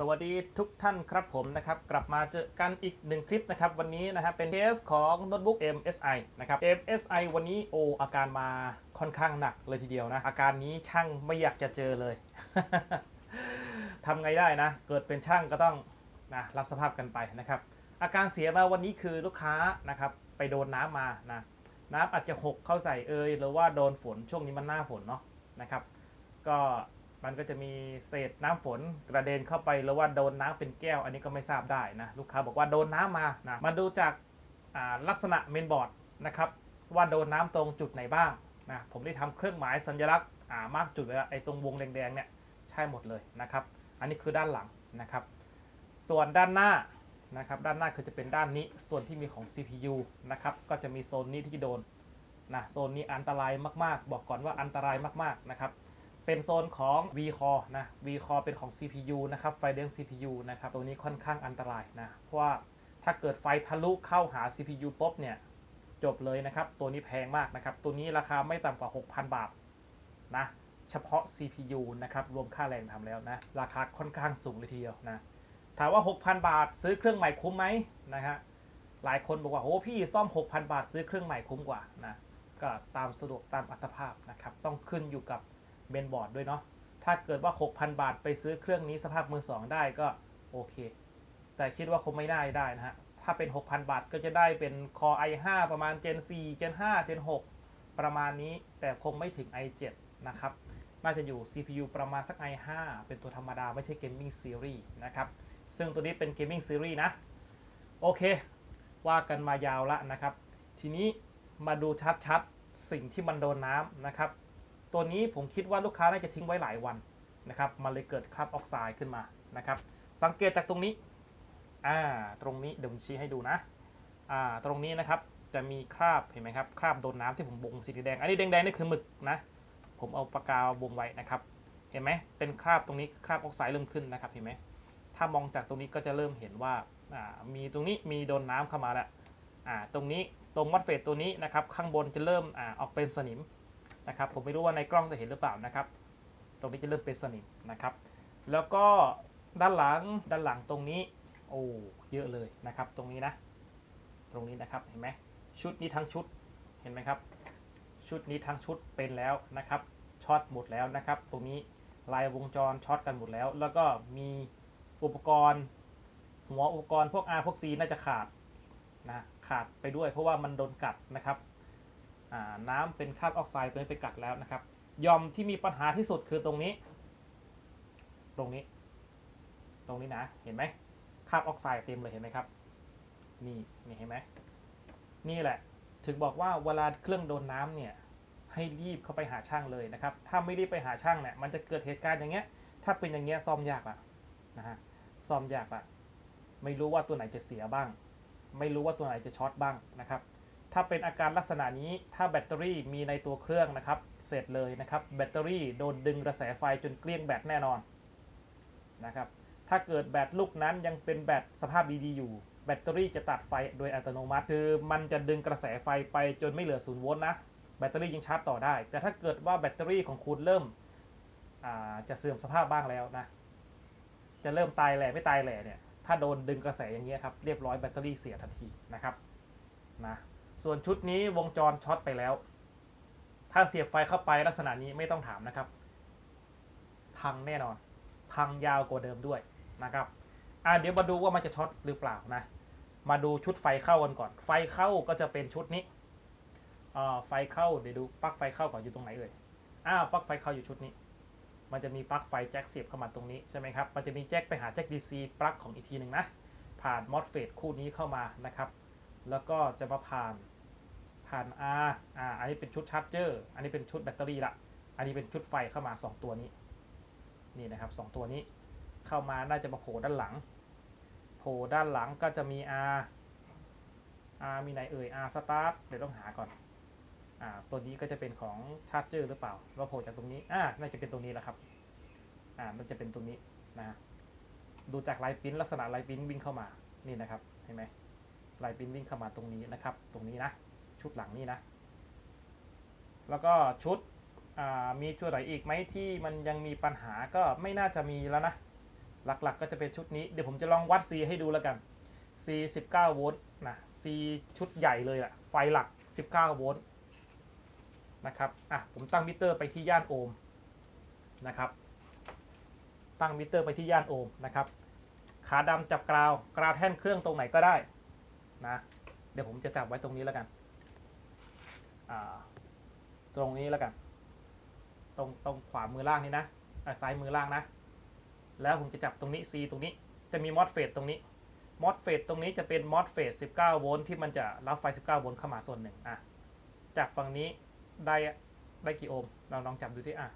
สวัสดีทุกท่านครับผมนะครับกลับมาเจอกันอีกหนึ่งคลิปนะครับวันนี้นะครับเป็นเคสของโน้ตบุ๊ก MSI นะครับ MSI วันนี้โออาการมาค่อนข้างหนักเลยทีเดียวนะ อาการนี้ช่างไม่อยากจะเจอเลย ทำไงได้นะ เกิดเป็นช่างก็ต้องนะรับสภาพกันไปนะครับ อาการเสียมาวันนี้คือลูกค้านะครับไปโดนน้ำมานะน้ำอาจจะหกเข้าใส่เอยหรือว่าโดนฝนช่วงนี้มันหน้าฝนเนาะนะครับ ก็ มันก็จะมีเศษน้ำฝนกระเด็นเข้าไปหรือว่าโดนน้ำเป็นแก้ว อันนี้ก็ไม่ทราบได้นะลูกค้าบอกว่าโดนน้ำมานะมาดูจากลักษณะเมนบอร์ดนะครับว่าโดนน้ำตรงจุดไหนบ้างนะผมได้ทำเครื่องหมายสัญลักษณ์อ่ามากจุดไว้ไอ้ตรงวงแดงๆเนี่ยใช่หมดเลยนะครับ อันนี้คือด้านหลังนะครับ ส่วนด้านหน้านะครับด้านหน้าคือจะเป็นด้านนี้ส่วนที่มีของ CPU นะครับก็จะมีโซนนี้ที่โดนนะโซนนี้อันตรายมากๆ บอกก่อนว่าอันตรายมากๆนะครับ เป็นโซนของ vCore นะ vCore เป็นของ CPU นะครับ ไฟเลี้ยง CPU นะครับ ตัวนี้ค่อนข้างอันตรายนะ เพราะว่าถ้าเกิดไฟทะลุเข้าหา CPU ปุ๊บเนี่ย จบเลยนะครับ ตัวนี้แพงมากนะครับ ตัวนี้ราคาไม่ต่ำกว่า 6,000 บาทนะ เฉพาะ CPU นะครับ รวมค่าแรงทำแล้วนะ ราคาค่อนข้างสูงเลยทีเดียวนะ ถามว่า 6,000 บาทซื้อเครื่องใหม่คุ้มไหมนะฮะ หลายคนบอกว่าโอ้พี่ซ่อม 6,000 บาทซื้อเครื่องใหม่คุ้มกว่านะ ก็ตามสะดวกตามอัตภาพนะครับ ต้องขึ้นอยู่กับ เมนบอร์ดด้วยเนาะ ถ้าเกิดว่า 6,000 บาทไปซื้อเครื่องนี้สภาพมือสองได้ก็โอเค แต่คิดว่าคงไม่ได้ได้นะฮะ ถ้าเป็น 6,000 บาทก็จะได้เป็น Core i5 ประมาณ Gen 4 Gen 5 Gen 6 ประมาณนี้ แต่คงไม่ถึง i7 นะครับ น่าจะอยู่ CPU ประมาณสัก i5 เป็นตัวธรรมดาไม่ใช่ Gaming Series นะครับ ซึ่งตัวนี้เป็น Gaming Series นะ โอเค ว่ากันมายาวละนะครับ ทีนี้มาดูชัดๆ สิ่งที่มันโดนน้ำนะครับ ตัวนี้ผมคิดว่าลูกค้าน่าจะทิ้งไว้หลายวันนะครับ มันเลยเกิดคราบออกไซด์ขึ้นมานะครับ สังเกตจากตรงนี้ อ่า ตรงนี้เดี๋ยวผมชี้ให้ดูนะ อ่า ตรงนี้นะครับ จะมีคราบเห็นไหมครับ คราบโดนน้ำที่ผมวงสีแดง อันนี้แดงๆนี่คือหมึกนะ ผมเอาปากกาวงไว้นะครับ เห็นไหม เป็นคราบตรงนี้ คราบออกไซด์เริ่มขึ้นนะครับ เห็นไหม ถ้ามองจากตรงนี้ก็จะเริ่มเห็นว่า อ่า มีตรงนี้มีโดนน้ำเข้ามาแล้ว อ่า ตรงนี้ ตรงมัดเฟสตัวนี้นะครับ ข้างบนจะเริ่ม อ่า ออกเป็นสนิม นะครับผมไม่รู้ว่าในกล้องจะเห็นหรือเปล่านะครับ ตรงนี้จะเริ่มเป็นสนิมนะครับ แล้วก็ด้านหลังด้านหลังตรงนี้โอ้เยอะเลยนะครับ ตรงนี้นะ ตรงนี้นะครับเห็นไหมชุดนี้ทั้งชุดเห็นไหมครับ ชุดนี้ทั้งชุดเป็นแล้วนะครับช็อตหมดแล้วนะครับ ตรงนี้ลายวงจรช็อตกันหมดแล้ว แล้วก็มีอุปกรณ์ หัวอุปกรณ์พวก R พวก C น่าจะขาดนะขาดไปด้วยเพราะว่ามันโดนกัดนะครับ น้ำเป็นคราบออกไซด์ตัวนี้ไปกัดแล้วนะครับยอมที่มีปัญหาที่สุดคือตรงนี้ ตรงนี้ ตรงนี้นะ เห็นไหมคราบออกไซด์เต็มเลยเห็นไหมครับ นี่นี่เห็นไหมนี่แหละ ถึงบอกว่าเวลาเครื่องโดนน้ำเนี่ย ให้รีบเข้าไปหาช่างเลยนะครับ ถ้าไม่รีบไปหาช่างเนี่ย มันจะเกิดเหตุการณ์อย่างเงี้ย ถ้าเป็นอย่างเงี้ยซ่อมยากอะนะฮะ ซ่อมยากอะไม่รู้ว่าตัวไหนจะเสียบ้าง ไม่รู้ว่าตัวไหนจะช็อตบ้างนะครับ ถ้าเป็นอาการลักษณะนี้ถ้าแบตเตอรี่มีในตัวเครื่องนะครับ เสร็จเลยนะครับ แบตเตอรี่โดนดึงกระแสไฟจนเกลี้ยงแบตแน่นอนนะครับถ้าเกิดแบตลูกนั้นยังเป็นแบตสภาพดีๆอยู่ แบตเตอรี่จะตัดไฟโดยอัตโนมัติ คือมันจะดึงกระแสไฟไปจนไม่เหลือศูนย์โวลต์นะ แบตเตอรี่ยังชาร์จต่อได้ แต่ถ้าเกิดว่าแบตเตอรี่ของคุณเริ่มจะเสื่อมสภาพบ้างแล้วนะ จะเริ่มตายแหล่ไม่ตายแหล่เนี่ย ถ้าโดนดึงกระแสอย่างเงี้ยครับ เรียบร้อยแบตเตอรี่เสียทันทีนะครับ นะ ส่วนชุดนี้วงจรช็อตไปแล้ว ถ้าเสียบไฟเข้าไปลักษณะนี้ไม่ต้องถามนะครับ พังแน่นอน พังยาวกว่าเดิมด้วยนะครับอะเดี๋ยวมาดูว่ามันจะช็อตหรือเปล่านะ มาดูชุดไฟเข้ากันก่อน ไฟเข้าก็จะเป็นชุดนี้อ่าไฟเข้าเดี๋ยวดูปลั๊กไฟเข้าก่อนอยู่ตรงไหนเอ่ยอ้าวปลั๊กไฟเข้าอยู่ชุดนี้ มันจะมีปลั๊กไฟแจ็คเสียบเข้ามาตรงนี้ใช่ไหมครับ มันจะมีแจ็คไปหาแจ็ค DC ปลั๊กของอีกทีหนึ่งนะ ผ่านมอสเฟตคู่นี้เข้ามานะครับ แล้วก็จะมาผ่าน ผ่าน R อ่าอันนี้เป็นชุดชาร์จเจอร์ อันนี้เป็นชุดแบตเตอรี่ละ อันนี้เป็นชุดไฟเข้ามา 2 ตัวนี้ นี่นะครับ 2 ตัวนี้ เข้ามาน่าจะมาโผล่ด้านหลัง โผล่ด้านหลังก็จะมี R R มีไหนเอ่ย R start เดี๋ยวต้องหาก่อน อ่า ตัวนี้ก็จะเป็นของชาร์จเจอร์หรือเปล่าว่าโผล่จากตรงนี้ อ่า น่าจะเป็นตรงนี้แหละครับ อ่า น่าจะเป็นตรงนี้นะ ดูจากลายปิ้นลักษณะลายปิ้นวิ่งเข้ามา นี่นะครับ เห็นไหมลายปิ้นวิ่งเข้ามาตรงนี้นะครับ ตรงนี้นะ ชุดหลังนี่นะ แล้วก็ชุดมีชุดไหนอีกไหมที่มันยังมีปัญหาก็ไม่น่าจะมีแล้วนะ หลักๆก็จะเป็นชุดนี้ เดี๋ยวผมจะลองวัด C ให้ดูแล้วกัน C 19โวลต์นะ C ชุดใหญ่เลยอะไฟหลัก 19โวลต์นะครับ อะ ผมตั้งมิเตอร์ไปที่ย่านโอห์มนะครับ ตั้งมิเตอร์ไปที่ย่านโอห์มนะครับ ขาดำจับกราว กราวแท่นเครื่องตรงไหนก็ได้นะ เดี๋ยวผมจะจับไว้ตรงนี้แล้วกัน ตรงนี้แล้วกัน ตรงตรงขวามือล่างนี่นะซ้ายมือล่างนะ แล้วผมจะจับตรงนี้ C ตรงนี้ จะมีมอสเฟตตรงนี้ มอสเฟตตรงนี้จะเป็นมอสเฟต19 โวลต์ที่มันจะรับไฟ 19 โวลต์เข้ามาส่วนหนึ่งอะ จากฝั่งนี้ได้ได้กี่โอห์ม เราลองจับดูที่อะ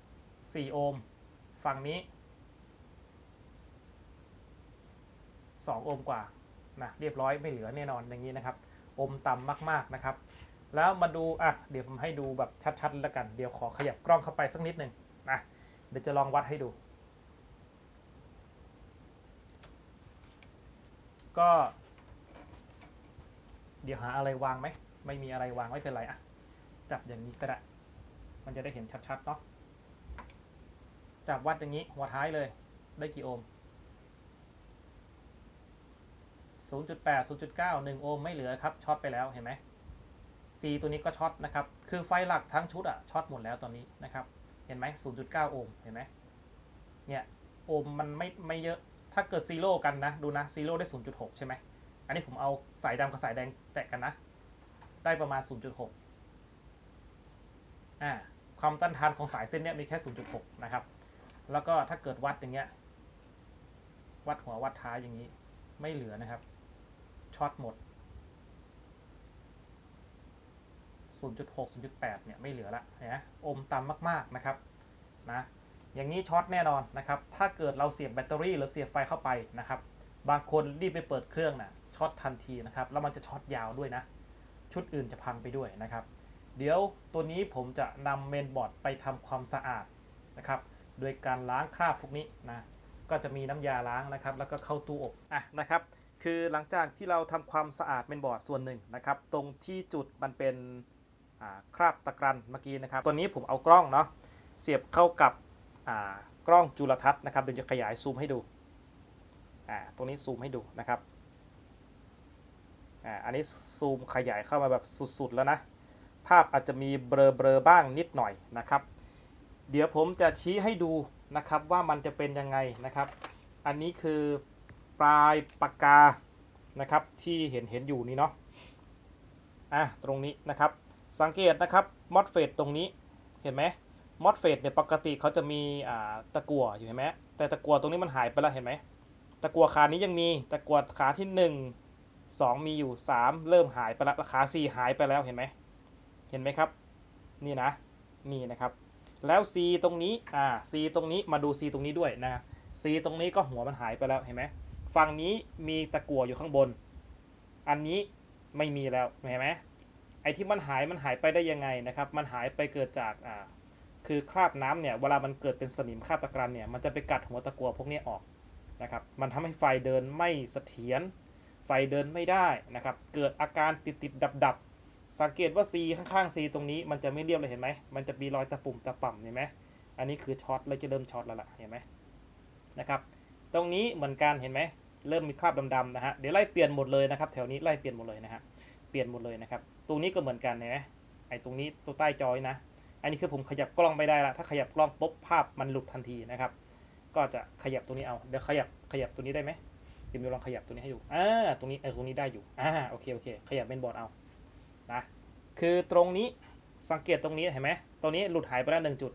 4โอห์ม ฝั่งนี้ 2 โอห์มกว่านะเรียบร้อยไม่เหลือแน่นอนอย่างนี้นะครับ อมต่ำมากๆนะครับ แล้วมาดูอะเดี๋ยวผมให้ดูแบบชัดๆแล้วกัน เดี๋ยวขอขยับกล้องเข้าไปสักนิดหนึ่งนะเดี๋ยวจะลองวัดให้ดู ก็ เดี๋ยวหาอะไรวางไหมไม่มีอะไรวางไม่เป็นไรอะจับอย่างนี้ก็ได้มันจะได้เห็นชัดๆเนาะจับวัดอย่างนี้หัวท้ายเลยได้กี่โอห์ม 0.8 0.9 1 โอห์มไม่เหลือครับช็อตไปแล้วเห็นไหม C ตัวนี้ก็ช็อตนะครับ คือไฟหลักทั้งชุดอะช็อตหมดแล้วตอนนี้นะครับ เห็นไหม 0.9 โอห์มเห็นไหมเนี่ยโอห์มมันไม่ไม่เยอะถ้าเกิดซีโร่กันนะ ดูนะซีโร่ได้ 0.6 ใช่ไหมอันนี้ผมเอาสายดำกับสายแดงแตะกันนะ ได้ประมาณ 0.6อ่าความต้านทานของสายเส้นเนี้ยมีแค่ 0.6 นะครับ แล้วก็ถ้าเกิดวัดอย่างเงี้ยวัดหัววัดท้ายอย่างนี้ไม่เหลือนะครับ ช็อตหมด 0.6 0.8 เนี่ย ไม่เหลือละนไหมอมต่ำมากๆนะครับนะอย่างนี้ช็อตแน่นอนนะครับ ถ้าเกิดเราเสียบแบตเตอรี่หรือเสียบไฟเข้าไปนะครับ บางคนรีบไปเปิดเครื่องน่ะช็อตทันทีนะครับ แล้วมันจะช็อตยาวด้วยนะ ชุดอื่นจะพังไปด้วยนะครับ เดี๋ยวตัวนี้ผมจะนำเมนบอร์ดไปทำความสะอาดนะครับ โดยการล้างคราบพวกนี้นะ ก็จะมีน้ำยาล้างนะครับ แล้วก็เข้าตู้อบ อะนะครับ คือหลังจากที่เราทำความสะอาดเมนบอร์ดส่วนหนึ่งนะครับ ตรงที่จุดมันเป็นคราบตะกรันเมื่อกี้นะครับ ตัวนี้ผมเอากล้องเนาะเสียบเข้ากับกล้องจุลทรรศน์นะครับเดี๋ยวจะขยายซูมให้ดูอ่าตรงนี้ซูมให้ดูนะครับอ่าอันนี้ซูมขยายเข้ามาแบบสุด ๆ แล้วนะ ภาพอาจจะมีเบลอๆบ้างนิดหน่อยนะครับ เดี๋ยวผมจะชี้ให้ดูนะครับว่ามันจะเป็นยังไงนะครับ อันนี้คือ ปลายปากกานะครับที่เห็นเห็นอยู่นี่เนาะอะตรงนี้นะครับสังเกตนะครับมอสเฟตตรงนี้เห็นไหมมอสเฟตเนี่ยปกติเขาจะมีอ่าตะกั่วอยู่เห็นไหมแต่ตะกั่วตรงนี้มันหายไปแล้วเห็นไหมตะกั่วขานี้ยังมีตะกั่วขาที่ 1 2 มีอยู่ 3 เริ่มหายไปแล้วขา4หายไปแล้วเห็นไหมเห็นไหมครับ นี่นะนี่นะครับ แล้ว C ตรงนี้อ่า C ตรงนี้มาดู C ตรงนี้ด้วยนะ C ตรงนี้ก็หัวมันหายไปแล้วเห็นไหม ฝั่งนี้มีตะกั่วอยู่ข้างบน อันนี้ไม่มีแล้วเห็นไหมไอ้ที่มันหายมันหายไปได้ยังไงนะครับ มันหายไปเกิดจากอ่าคือคราบน้ำเนี่ยเวลามันเกิดเป็นสนิมคราบตะกรันเนี่ยมันจะไปกัดหัวตะกั่วพวกนี้ออกนะครับ มันทำให้ไฟเดินไม่เสถียรไฟเดินไม่ได้นะครับ เกิดอาการติดติดดับดับสังเกตว่า C ข้างๆ C ตรงนี้มันจะไม่เรียบเลยเห็นไหม มันจะมีรอยตะปุ่มตะป่ำเห็นไหมอันนี้คือช็อตแล้วจะเริ่มช็อตแล้วล่ะเห็นไหมนะครับ ตรงนี้เหมือนกันเห็นไหม เริ่มมีคราบดำๆนะฮะเดี๋ยวไล่เปลี่ยนหมดเลยนะครับ แถวนี้ไล่เปลี่ยนหมดเลยนะฮะเปลี่ยนหมดเลยนะครับตรงนี้ก็เหมือนกันเห็นไหมไอ้ตรงนี้ตัวใต้จอยนะ อันนี้คือผมขยับกล้องไม่ได้ละถ้าขยับกล้องปุ๊บภาพมันหลุดทันทีนะครับ ก็จะขยับตรงนี้เอาเดี๋ยวขยับขยับตัวนี้ได้ไหมเดี๋ยวมิวลองขยับตัวนี้ให้ดูอ่าตรงนี้เออตรงนี้ได้อยู่อ่าโอเคโอเค ขยับเป็นบอร์ดเอานะคือตรงนี้สังเกตตรงนี้เห็นไหมตรงนี้หลุดหายไปแล้วหนึ่งจุด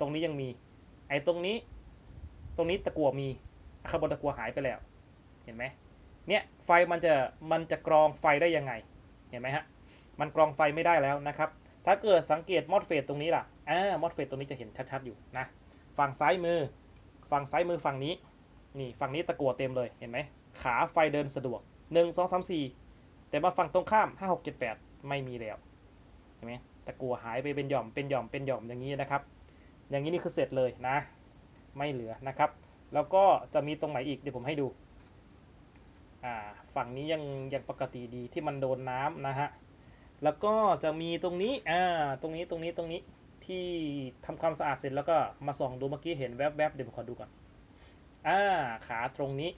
ตรงนี้ยังมี ไอ้ตรงนี้ ตรงนี้ตะกัวมีข้างบนตะกัวหายไปแล้ว เห็นไหมเนี่ยไฟมันจะมันจะกรองไฟได้ยังไง เห็นไหมฮะ มันกรองไฟไม่ได้แล้วนะครับ ถ้าเกิดสังเกตมอสเฟตตรงนี้ล่ะอ่ามอสเฟตตรงนี้จะเห็นชัดๆอยู่นะ ฝั่งซ้ายมือ ฝั่งซ้ายมือฝั่งนี้ นี่ฝั่งนี้ตะกัวเต็มเลย เห็นไหม ขาไฟเดินสะดวก 1 2 3 4 แต่มาฝั่งตรงข้าม 5 6 7 8 ไม่มีแล้ว เห็นไหมตะกัวหายไปเป็นหย่อม เป็นหย่อม เป็นหย่อมอย่างนี้นะครับ อย่างนี้นี่คือเสร็จเลยนะ ไม่เหลือนะครับ แล้วก็จะมีตรงไหนอีกเดี๋ยวผมให้ดู อ่าฝั่งนี้ยังยังปกติดีที่มันโดนน้ำนะฮะแล้วก็จะมีตรงนี้อ่าตรงนี้ตรงนี้ตรงนี้ที่ทำความสะอาดเสร็จแล้วก็มาส่องดูเมื่อกี้เห็นแวบๆเดี๋ยวผมขอดูก่อนอ่าขาตรงนี้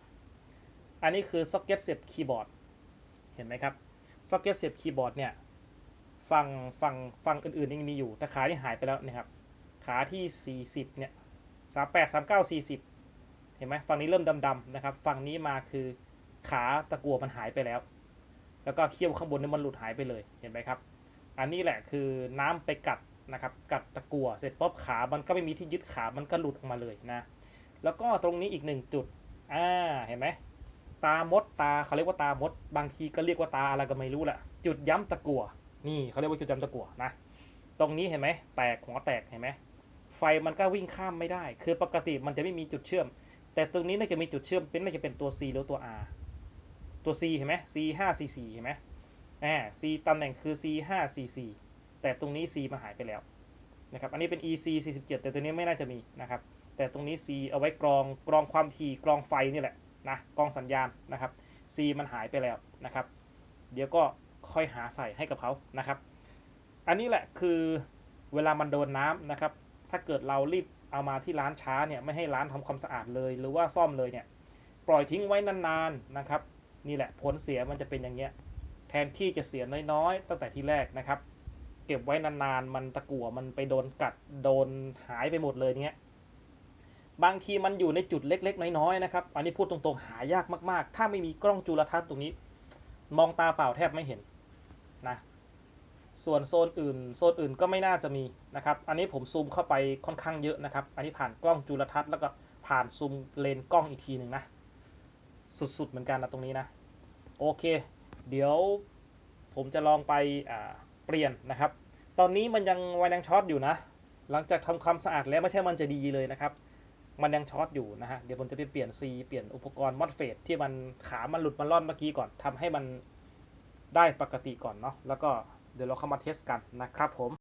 อันนี้คือซ็อกเก็ตเสียบคีย์บอร์ดเห็นไหมครับซ็อกเก็ตเสียบคีย์บอร์ดเนี่ยฝั่งฝั่งฝั่งอื่นๆยังมีอยู่แต่ขาที่หายไปแล้วนะครับขาที่ 40เนี่ย38 39 40เห็นไหมฝั่งนี้เริ่มดำๆนะครับฝั่งนี้มาคือ ขาตะกัวมันหายไปแล้ว แล้วก็เขี้ยวข้างบนเนี่ยมันหลุดหายไปเลยเห็นไหมครับ อันนี้แหละคือน้ำไปกัดนะครับ กัดตะกัวเสร็จปุ๊บขามันก็ไม่มีที่ยึดขามันก็หลุดออกมาเลยนะ แล้วก็ตรงนี้อีกหนึ่งจุดอ่าเห็นไหมตามดตาเขาเรียกว่าตามด บางทีก็เรียกว่าตาอะไรก็ไม่รู้แหละจุดย้ำตะกัวนี่เขาเรียกว่าจุดย้ำตะกัวนะตรงนี้เห็นไหมแตกหัวแตกเห็นไหมไฟมันก็วิ่งข้ามไม่ได้ คือปกติมันจะไม่มีจุดเชื่อม แต่ตรงนี้น่าจะมีจุดเชื่อมเป็นน่าจะเป็นตัว C หรือตัว R ตัว C เห็นไหม C 5 C 4เห็นไหมอ่า C ตำแหน่งคือ C 5 C 4แต่ตรงนี้ C มาหายไปแล้วนะครับ อันนี้เป็น EC 47 แต่ตัวนี้ไม่น่าจะมีนะครับ แต่ตรงนี้ C เอาไว้กรองกรองความถี่กรองไฟนี่แหละนะกรองสัญญาณนะครับ C มันหายไปแล้วนะครับ เดี๋ยวก็ค่อยหาใส่ให้กับเขานะครับ อันนี้แหละคือเวลามันโดนน้ำนะครับ ถ้าเกิดเรารีบเอามาที่ร้านช้าเนี่ยไม่ให้ร้านทำความสะอาดเลย หรือว่าซ่อมเลยเนี่ยปล่อยทิ้งไว้นานๆนะครับ นี่แหละผลเสียมันจะเป็นอย่างเงี้ยแทนที่จะเสียน้อยๆ ตั้งแต่ที่แรกนะครับ เก็บไว้นานๆ มันตะกั่วมันไปโดนกัดโดนหายไปหมดเลยเนี้ยบางทีมันอยู่ในจุดเล็ก ๆ น้อยๆนะครับ อันนี้พูดตรงๆ หายากมากๆ ถ้าไม่มีกล้องจุลทรรศน์ตรงนี้ มองตาเปล่าแทบไม่เห็นนะ ส่วนโซนอื่น โซนอื่นก็ไม่น่าจะมีนะครับ อันนี้ผมซูมเข้าไปค่อนข้างเยอะนะครับ อันนี้ผ่านกล้องจุลทรรศน์แล้วก็ผ่านซูมเลนส์กล้องอีกทีหนึ่งนะ สุดๆเหมือนกันนะตรงนี้นะ โอเค เดี๋ยวผมจะลองไปเปลี่ยนนะครับ ตอนนี้มันยังวันยังช็อตอยู่นะ หลังจากทำความสะอาดแล้วไม่ใช่มันจะดีเลยนะครับ มันยังช็อตอยู่นะฮะ เดี๋ยวผมจะไปเปลี่ยนซีเปลี่ยนอุปกรณ์มอดเฟดที่มันขามันหลุดมันร่อนเมื่อกี้ก่อนทำให้มันได้ปกติก่อนเนาะ แล้วก็เดี๋ยวเราเข้ามาเทสกันนะครับผม